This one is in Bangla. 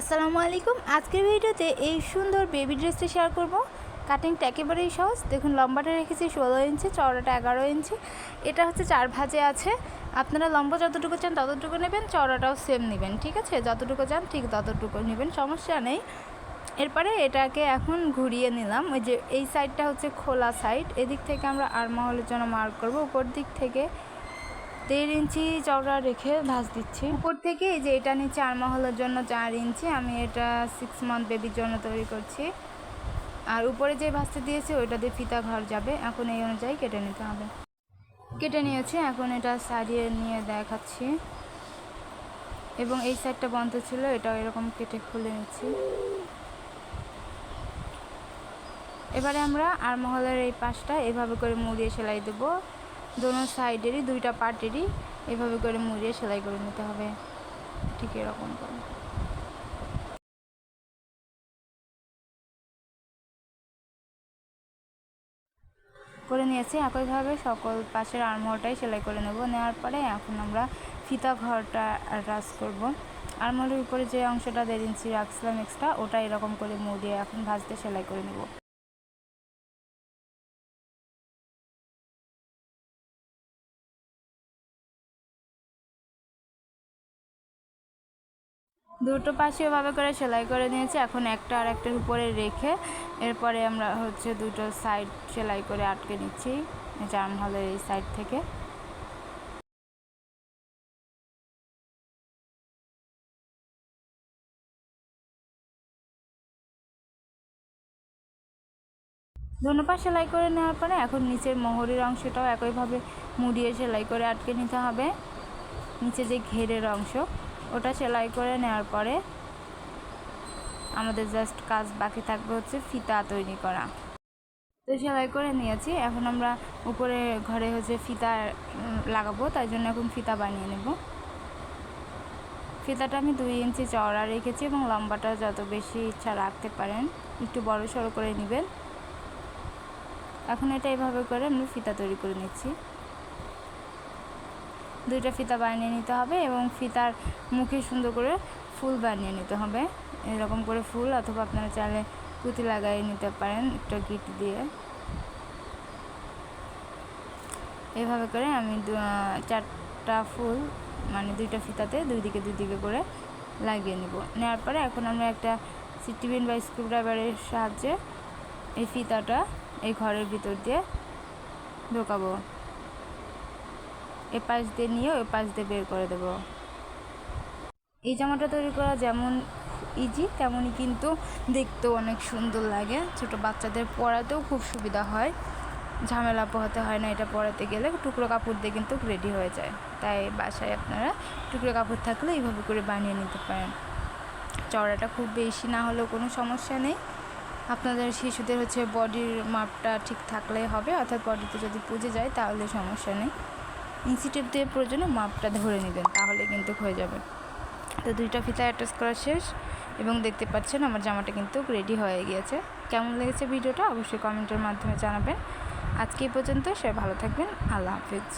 আসসালামু আলাইকুম। আজকের ভিডিওতে এই সুন্দর বেবি ড্রেসটি শেয়ার করব। কাটিংটা একেবারেই সহজ। দেখুন, লম্বাটা রেখেছি ষোলো ইঞ্চি, চওড়াটা এগারো ইঞ্চি। এটা হচ্ছে চার ভাজে আছে। আপনারা লম্বা যতটুকু চান ততটুকু নেবেন, চওড়াটাও সেম নেবেন, ঠিক আছে? যতটুকু চান ঠিক ততটুকু নেবেন, সমস্যা নেই। এরপরে এটাকে এখন ঘুরিয়ে নিলাম। ওই যে এই সাইডটা হচ্ছে খোলা সাইড এদিক থেকে আমরা আরমহলের জন্য মার্ক করব। উপর দিক থেকে দেড় ইঞ্চি চওড়া রেখে ভাঁজ দিচ্ছি। উপর থেকে এই যে এটা নিচে আরমহলের জন্য চার ইঞ্চি, আমি এটা সিক্স মান্থ বেবির জন্য তৈরি করছি। আর উপরে যে ভাঁজতে দিয়েছি, ওইটা দিয়ে ফিতা ঘর যাবে। এখন এই অনুযায়ী কেটে নিতে হবে। কেটে নিয়েছি, এখন এটা সারিয়ে নিয়ে দেখাচ্ছি। এবং এই সাইডটা বন্ধ ছিল, এটাও এরকম কেটে খুলে নিচ্ছি। এবারে আমরা আরমহলের এই পাশটা এভাবে করে মুড়িয়ে সেলাই দেবো। দোনো সাইডেরই, দুইটা পার্টেরই এভাবে করে মুড়িয়ে সেলাই করে নিতে হবে। ঠিক এরকম করে। করে নিয়েছি, একইভাবে সকল পাশের আরমোলটাই সেলাই করে নেব। নেওয়ার পরে এখন আমরা ফিতা ঘরটা রাস করব। আরমোলের উপরে যে অংশটা দেড় ইঞ্চি রাখছিলাম এক্সট্রা ওটা এরকম করে মুড়িয়ে এখন ভাজতে সেলাই করে নেব। দুটো পাশে এভাবে করে সেলাই করে নিয়েছি। এখন একটা আর একটার উপরে রেখে এরপরে আমরা হচ্ছে দুটো সাইড সেলাই করে আটকে নিচ্ছি জার্ম হলের এই সাইড থেকে। ধনুপা সেলাই করে নেওয়ার পরে এখন নিচের মোহরের অংশটাও একইভাবে মুড়িয়ে সেলাই করে আটকে নিতে হবে। নিচে যে ঘেরের অংশ ওটা সেলাই করে নেওয়ার পরে আমাদের জাস্ট কাজ বাকি থাকবে হচ্ছে ফিতা তৈরি করা। তো সেলাই করে নিয়েছি, এখন আমরা উপরে ঘরে হচ্ছে ফিতা লাগাবো, তাই জন্য এখন ফিতা বানিয়ে নেব। ফিতাটা আমি দুই ইঞ্চি চওড়া রেখেছি এবং লম্বাটা যত বেশি ইচ্ছা রাখতে পারেন, একটু বড় সড়ো করে নেবেন। এখন এটা এভাবে করে আমরা ফিতা তৈরি করে নিচ্ছি। দুইটা ফিতা বানিয়ে নিতে হবে এবং ফিতার মুখে সুন্দর করে ফুল বানিয়ে নিতে হবে। এরকম করে ফুল অথবা আপনারা চাইলে পুঁতি লাগিয়ে নিতে পারেন একটা গিট দিয়ে। এভাবে করে আমি চারটা ফুল মানে দুইটা ফিতাতে দুই দিকে দুই দিকে করে লাগিয়ে নিব। নেওয়ার পরে এখন আমরা একটা সিটিবিন বা স্ক্রুড্রাইভারের সাহায্যে এই ফিতাটা এই ঘরের ভিতর দিয়ে ঢোকাবো। এ পাশ দিয়ে নিয়ে ওই পাশ দিয়ে বের করে দেবো। এই জামাটা তৈরি করা যেমন ইজি তেমনই কিন্তু দেখতেও অনেক সুন্দর লাগে। ছোট বাচ্চাদের পরাতেও খুব সুবিধা হয়। ঝামেলা পোহাতে হয় না, এটা পরাতে গেলে টুকরো কাপড় দিয়ে কিন্তু রেডি হয়ে যায়। তাই বাসায় আপনারা টুকরো কাপড় থাকলে এইভাবে করে বানিয়ে নিতে পারেন। চড়াটা খুব বেশি না হলেও কোনো সমস্যা নেই। আপনাদের শিশুদের হচ্ছে বডির মাপটা ঠিক থাকলেই হবে, অর্থাৎ বডিতে যদি পুজে যায় তাহলে সমস্যা নেই। ইনসিটিভ দিয়ে প্রয়োজনে মাপটা ধরে নেবেন, তাহলে কিন্তু হয়ে যাবে। তো দুইটা ফিতা অ্যাটাচ করা শেষ এবং দেখতে পাচ্ছেন আমার জামাটা কিন্তু রেডি হয়ে গিয়েছে। কেমন লেগেছে ভিডিওটা অবশ্যই কমেন্টের মাধ্যমে জানাবেন। আজকে এই পর্যন্ত সে ভালো থাকবেন, আল্লাহ হাফিজ।